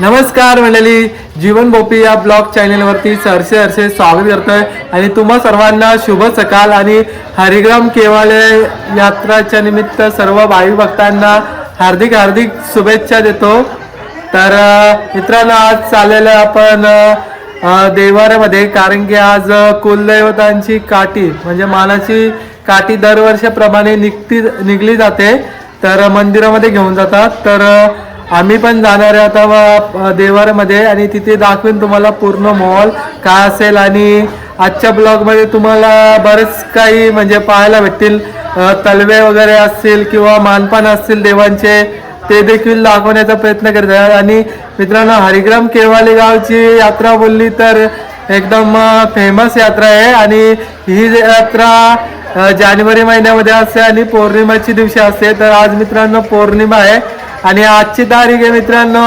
नमस्कार मंडळी जीवन बोपी या ब्लॉग चॅनेलवरती सरसे हरसे स्वागत करतोय. आणि तुम्हा सर्वांना शुभ सकाळ आणि हरिग्राम केवाले यात्राच्या निमित्त सर्व भावी भक्तांना हार्दिक हार्दिक शुभेच्छा देतो. तर मित्रांनो आज चाललेलं आपण देवाऱ्यामध्ये कारण की आज कुलदैवतांची काठी म्हणजे मानाची काठी दरवर्षाप्रमाणे निघती निघली जाते. तर मंदिरामध्ये घेऊन जातात. तर आम्ही पण जाणार आहे आता देवारमध्ये आणि तिथे दाखवेन तुम्हाला पूर्ण मॉल काय असेल आणि आजच्या ब्लॉगमध्ये तुम्हाला बरंच काही म्हणजे पाहायला भेटतील. तलवे वगैरे असतील किंवा मानपान असतील देवांचे ते देखील दाखवण्याचा प्रयत्न करत आहे आणि मित्रांनो हरिग्राम केवाली गावची यात्रा बोलली तर एकदम फेमस यात्रा आहे. आणि ही यात्रा जानेवारी महिन्यामध्ये असते आणि पौर्णिमाची दिवशी असते. तर आज मित्रांनो पौर्णिमा आहे. आणि आजची तारीख आहे मित्रांनो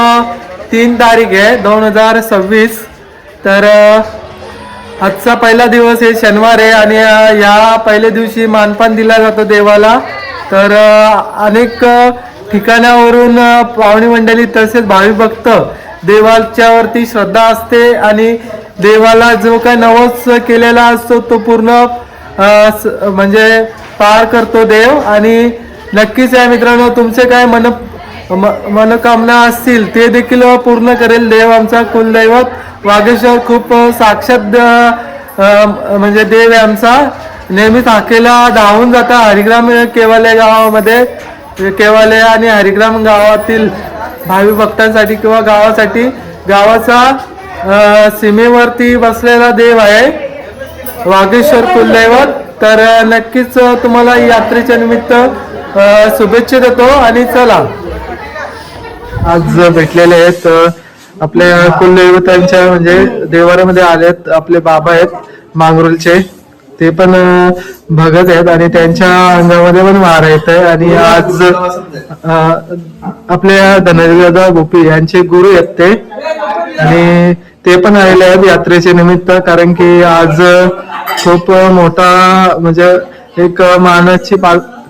तीन तारीख आहे दोन हजार सव्वीस. तर आजचा पहिला दिवस आहे शनिवार आहे आणि या पहिल्या दिवशी मानपान दिला जातो देवाला. तर अनेक ठिकाणावरून पाहुणी मंडळी तसेच भावी भक्त देवाच्यावरती श्रद्धा असते आणि देवाला जो काय नवस केलेला असतो तो पूर्ण म्हणजे पार करतो देव. आणि नक्कीच आहे मित्रांनो तुमचे काय मन मनोकामना असतील ते देखील पूर्ण करेल. देव आमचा कुलदैवत. वागेश्वर खूप साक्षात म्हणजे देव आहे आमचा. नेहमीच हाकेला धावून जाता. हरिग्राम केवाले गावामध्ये केवाले आणि हरिग्राम गावातील भावी भक्तांसाठी किंवा गावासाठी गावाचा सीमेवरती बसलेला देव आहे. वागेश्वर कुलदैवत. तर नक्कीच तुम्हाला यात्रेच्या निमित्त शुभेच्छा देतो आणि चला. आज भेटलेले आहेत आपल्या कुलदेवतांच्या म्हणजे देवारामध्ये आलेत आपले बाबा आहेत मांगरुलचे. ते पण भगत आहेत आणि त्यांच्या अंगामध्ये पण वार येत आहे आणि आज आपल्या धनंजयदा गोपी यांचे गुरु आहेत ते. आणि ते पण आलेले आहेत यात्रेच्या निमित्त कारण की आज खूप मोठा म्हणजे एक मानाची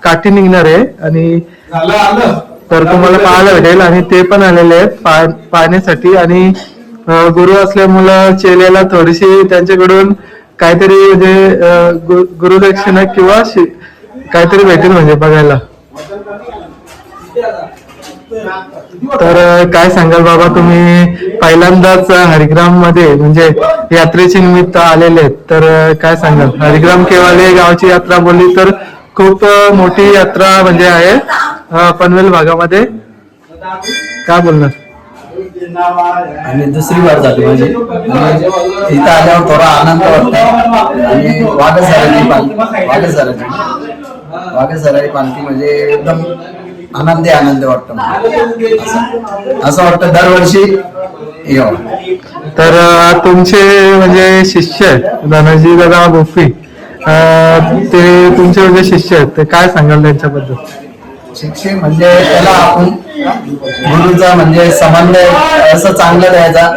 काठी निघणार आहे आणि तर तुम्हाला पाहायला भेटेल आणि ते पण आलेले आहेत पाहण्यासाठी. आणि गुरु असल्यामुळं चेलेला थोडीशी त्यांच्याकडून काहीतरी म्हणजे गुरुदक्षिणा किंवा काहीतरी भेटेल म्हणजे बघायला. तर काय सांगाल बाबा तुम्ही? पहिल्यांदाच हरिग्राममध्ये म्हणजे यात्रेच्या निमित्त आलेले आहेत. तर काय सांगाल? हरिग्राम केवाले गावची यात्रा बोलली तर खूप मोठी यात्रा म्हणजे आहे. अं, पनवेल भागामध्ये. काय बोलणार आणि दुसरी वार झाली आणि इथं आल्यावर थोडा आनंद वाटतो. आणि वाघ सरांची पालखी वाघ सरांची वाघ सरांची पालखी म्हणजे एकदम आनंदी आनंद वाटतो असं असं वाटतं दरवर्षी येऊ तर तुमचे म्हणजे शिष्य आहेत धनाजी दादा अं, ते तुमचे म्हणजे शिष्य आहेत ते काय सांगाल त्यांच्याबद्दल? शिक्षक म्हणजे त्याला आपण गुरुचा म्हणजे समन्वय असं चांगलं द्यायचा.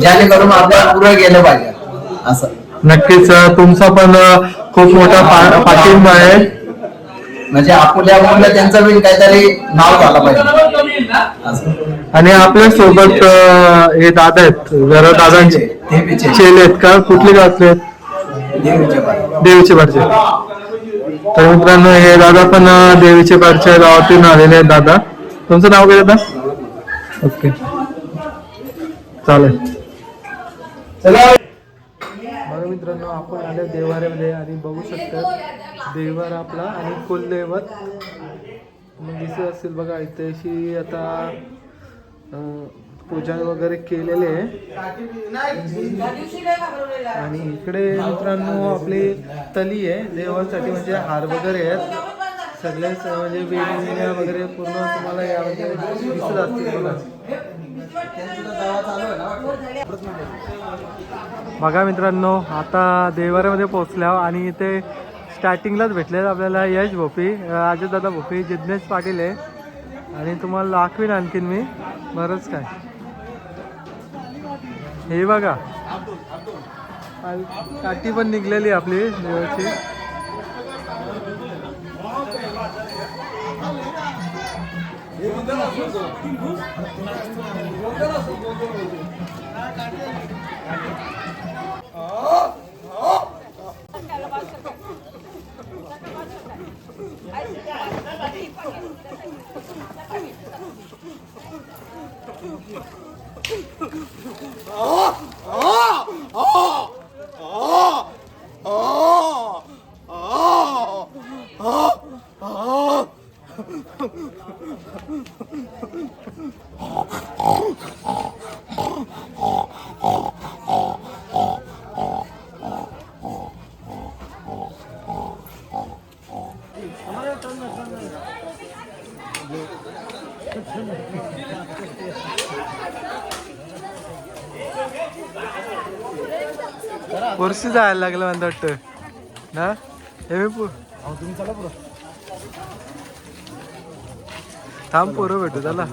जेणेकरून आपल्याला पुढे गेलं पाहिजे. असं. नक्कीच तुमचा पण खूप मोठा पाठिंबा आहे. म्हणजे आपल्या मुलं त्यांचं बी काहीतरी नाव झालं पाहिजे. आणि आपल्यासोबत हे दादा आहेत जरा दादांचे. चेले. आहेत का? कुठले आहेत देवीचे. देवीचे तर मित्रांनो हे दादा पण देवीचे पारच्या गावातून आलेले आहेत दादा. तुमचं नाव काय दादा? ओके. चालेल. बघा मित्रांनो आपण आले देवाऱ्यामध्ये आणि बघू शकता देवारा आपला आणि कुलदैवत. मग दिसत असतील बघा इथे अशी आता पूजा वगैरे केलेले आहे. आणि इकडे मित्रांनो आपली तली आहे. देवासाठी म्हणजे हार वगैरे आहेत. सगळेच म्हणजे वेगवेगळ्या वगैरे पूर्ण तुम्हाला यामध्ये दिसत असतील बघा. मित्रांनो आता देवाऱ्यामध्ये पोहोचल्या हो आणि इथे स्टार्टिंगलाच भेटले आपल्याला यश भोपी अजय दादा भोपी जिज्ञेश पाटील आहे. आणि तुम्हाला दाखवीन आणखीन मी. बरंच काय. हे बघा. काठी पण निघलेली आपली देवाची. वर्ष जायला लागलं म्हणतं वाटतं. ना? हे मी तुम्ही चला थांब पोरं भेटू चला.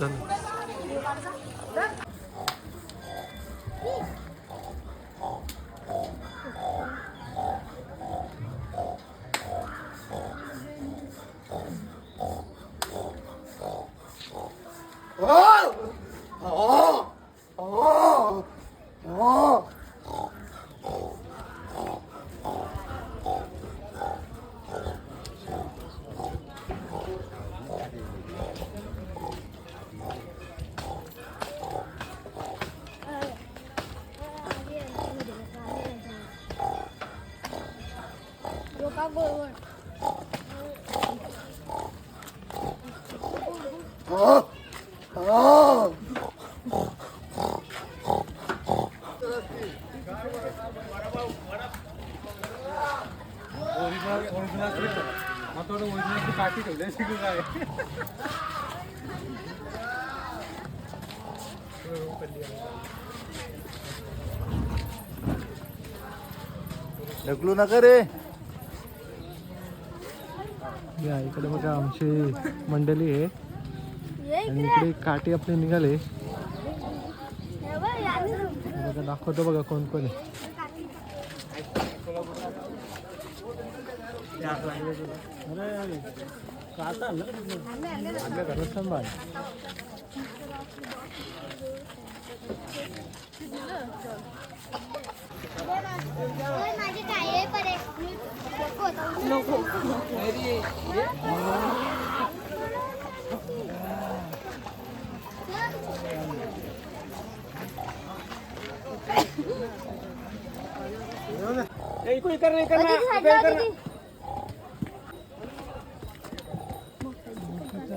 चल. કાઢી દઉં જય શ્રી કૃષ્ણ ઢગલું ના કરે या इकडे बघा आमची मंडळी आहे. आणि इकडे काठी आपले निघाले. बघा दाखवतो बघा कोण कोण आहे. आपल्या घरात सांभाळ ओय, माझी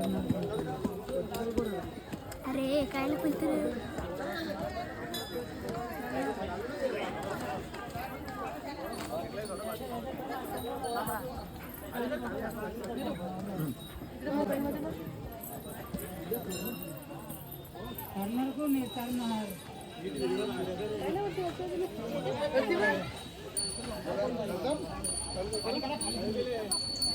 काय आहे परे नको अरे काय नको इथे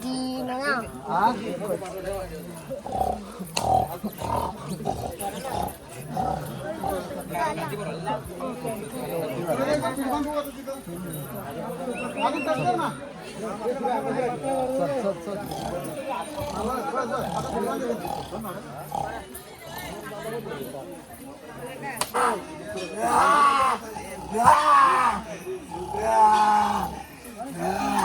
Gimana? Ah. Ah! Ah! Ah!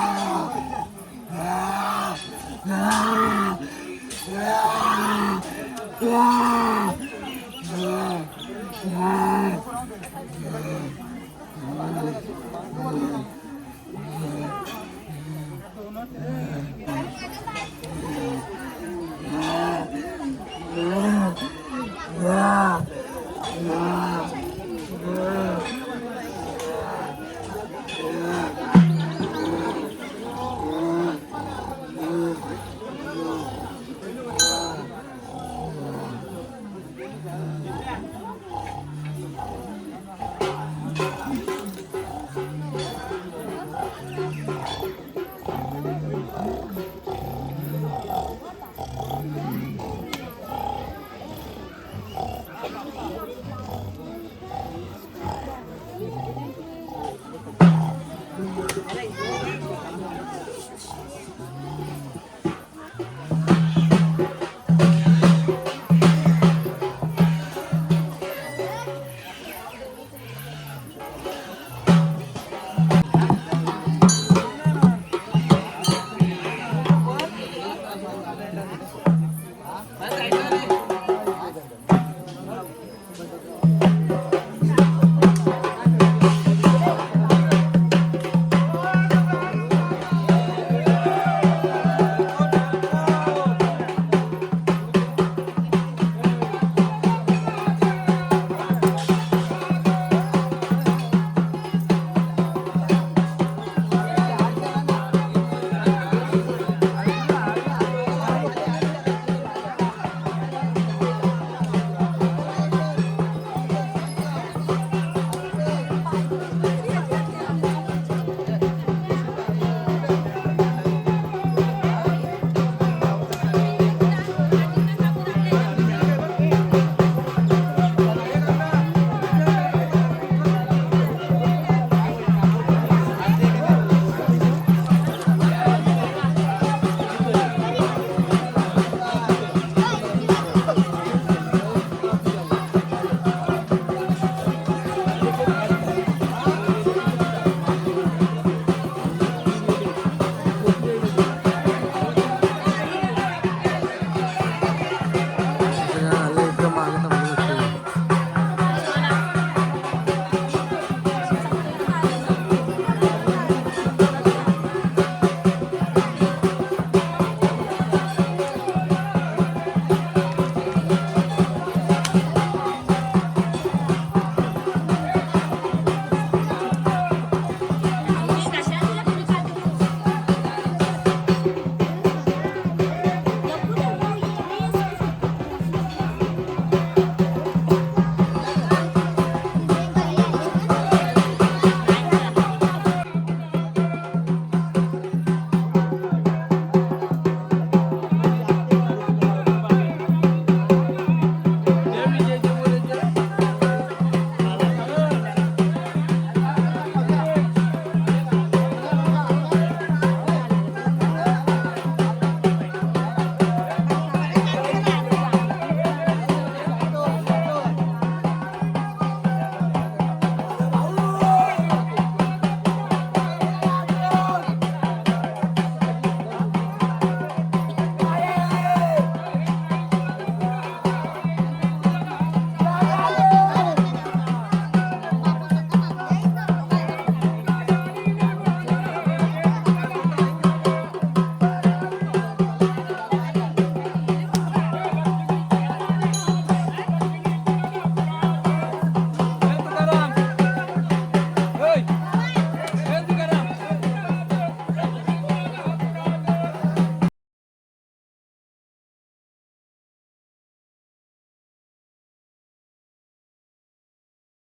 Okay, good.